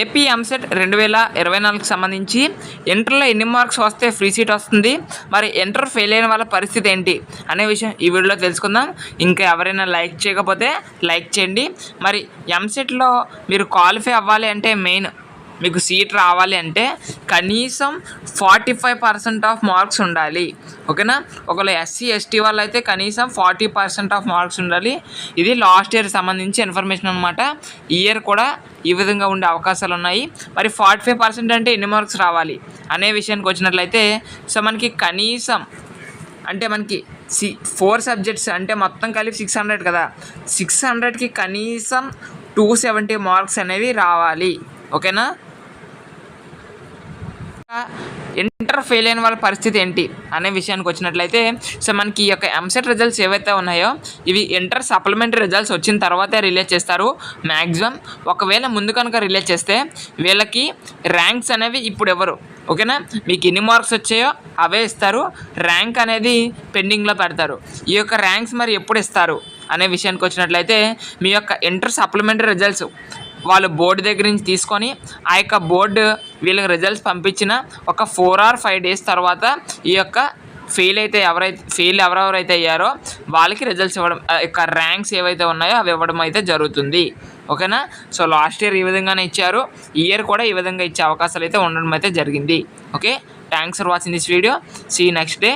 AP EAMCET రెండు వేల ఇరవై నాలుగుకి సంబంధించి ఇంటర్లో ఎన్ని మార్క్స్ వస్తే ఫ్రీ సీట్ వస్తుంది? మరి ఇంటర్ ఫెయిల్ అయిన వాళ్ళ పరిస్థితి ఏంటి? అనే విషయం ఈ వీడియోలో తెలుసుకుందాం. ఇంకా ఎవరైనా లైక్ చేయకపోతే లైక్ చేయండి. మరి ఎంసెట్లో మీరు క్వాలిఫై అవ్వాలి అంటే మెయిన్ మీకు సీట్ రావాలి అంటే కనీసం forty five percent of marks ఉండాలి. ఓకేనా? ఒకవేళ ఎస్సీ ఎస్టీ వాళ్ళు అయితే కనీసం ఫార్టీ పర్సెంట్ ఆఫ్ మార్క్స్ ఉండాలి. ఇది లాస్ట్ ఇయర్ సంబంధించి ఇన్ఫర్మేషన్ అనమాట ఇయర్ కూడా ఈ విధంగా ఉండే అవకాశాలు ఉన్నాయి. మరి ఫార్టీ ఫైవ్ పర్సెంట్ అంటే ఎన్ని మార్క్స్ రావాలి అనే విషయానికి వచ్చినట్లయితే సో మనకి కనీసం అంటే మనకి సి ఫోర్ సబ్జెక్ట్స్ అంటే మొత్తం కలిపి సిక్స్ హండ్రెడ్ కదా. సిక్స్ హండ్రెడ్కి కనీసం టూ సెవెంటీ మార్క్స్ అనేవి రావాలి. ఓకేనా? ఇంటర్ ఫెయిల్ అయిన వాళ్ళ పరిస్థితి ఏంటి అనే విషయానికి వచ్చినట్లయితే సో మనకి ఈ యొక్క ఎంసెట్ రిజల్ట్స్ ఏవైతే ఉన్నాయో ఇవి ఇంటర్ సప్లిమెంటరీ రిజల్ట్స్ వచ్చిన తర్వాతే రిలీజ్ చేస్తారు. మ్యాక్సిమం ఒకవేళ ముందు కనుక రిలీజ్ చేస్తే వీళ్ళకి ర్యాంక్స్ అనేవి ఇప్పుడు ఎవరు ఓకేనా? మీకు ఎన్ని మార్క్స్ వచ్చాయో అవే ఇస్తారు. ర్యాంక్ అనేది పెండింగ్లో పెడతారు. ఈ యొక్క ర్యాంక్స్ మరి ఎప్పుడు ఇస్తారు అనే విషయానికి వచ్చినట్లయితే మీ యొక్క ఇంటర్ సప్లిమెంటరీ రిజల్ట్స్ వాళ్ళు బోర్డు దగ్గర నుంచి తీసుకొని ఆ యొక్క బోర్డు వీళ్ళకి రిజల్ట్స్ పంపించిన ఒక ఫోర్ ఆర్ ఫైవ్ డేస్ తర్వాత ఈ యొక్క ఫెయిల్ అయితే ఎవరైతే ఫెయిల్ ఎవరెవరైతే అయ్యారో వాళ్ళకి రిజల్ట్స్ ఇవ్వడం ఆ యొక్క ర్యాంక్స్ ఏవైతే ఉన్నాయో అవి ఇవ్వడం అయితే జరుగుతుంది. ఓకేనా? సో లాస్ట్ ఇయర్ ఈ విధంగానే ఇచ్చారు. ఈ ఇయర్ కూడా ఈ విధంగా ఇచ్చే అవకాశాలు అయితే ఉండడం అయితే జరిగింది. Okay thanks for watching this video see next day